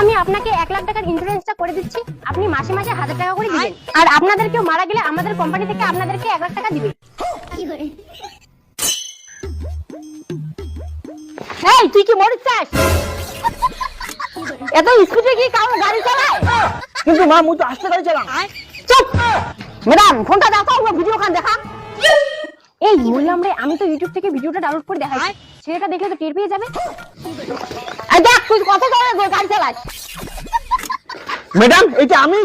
আমি আপনাকে এক লাখ টাকার ইন্স্যুরেন্সটা করে দিচ্ছি। আপনি মাসে মাসে হাজার টাকা করে দিবেন। আর আপনাদের কেউ মারা গেলে আমাদের কোম্পানি থেকে আপনাদেরকে এক লাখ টাকা দিবে। এই তুই কি মরিস চাস এত স্পিডে কি কারও গাড়ি চালায়? কিন্তু মা মুই তো আসতে গাড়ি চালাম। চুপ! ম্যাডাম ফোনটা দাও তো ভিডিও খান দেখা। এই বললাম রে আমি তো ইউটিউব থেকে ভিডিওটা ডাউনলোড করে দেখাই। ছেলেটা দেখলে তো টের পেয়ে যাবে। আর দেখ তুই কত চালাস ম্যাডাম এটা আমি।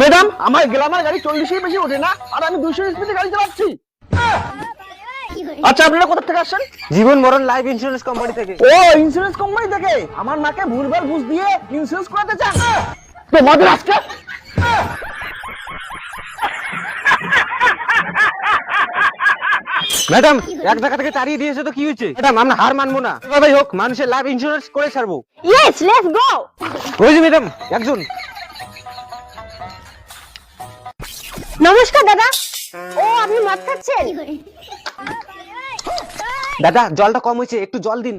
ম্যাডাম আমার গ্লামার গাড়ি চল্লিশের বেশি ওঠে না আর আমি দুশো স্পিডে গাড়ি চালাচ্ছি। আচ্ছা আপনারা কোথা থেকে আসছেন? জীবন মরণ লাইফ ইন্স্যুরেন্স কোম্পানি থেকে। ও ইন্স্যুরেন্স কোম্পানি থেকে। আমার মাকে ভুলভাল বুঝ দিয়ে ইন্স্যুরেন্স করাতে চান। তো মদের আজকে ম্যাডাম এক টাকা থেকে তাড়িয়ে দিয়েছে তো কি হয়েছে? ম্যাডাম আমরা হার মানবো না। এভাবেই হোক মানুষের লাইফ ইন্স্যুরেন্স করে ছাড়বো। ইয়েস লেটস গো ওই যে ম্যাডাম একজন। নমস্কার দাদা। ও আপনি মদ খাচ্ছেন? দাদা জলটা কম হয়েছে একটু জল দিন।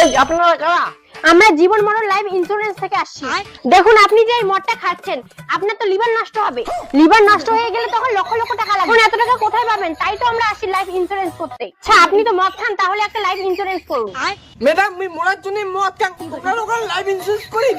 এই আপনারা কারা? আমরা জীবন মরণ লাইফ ইন্স্যুরেন্স থেকে আসছি। দেখুন, আপনি যে এই মদটা খাচ্ছেন, আপনার তো লিভার নষ্ট হবে। লিভার নষ্ট হয়ে গেলে তখন লক্ষ লক্ষ টাকা লাগবে। এত টাকা কোথায় পাবেন? তাই তো আমরা আসি লাইফ ইন্স্যুরেন্স করতে। আচ্ছা আপনি তো মদ খান, তাহলে একটা লাইফ ইন্স্যুরেন্স করুন। ম্যাডাম, আমি মরার জন্য মদ খান লাইফ ইন্স্যুরেন্স করি?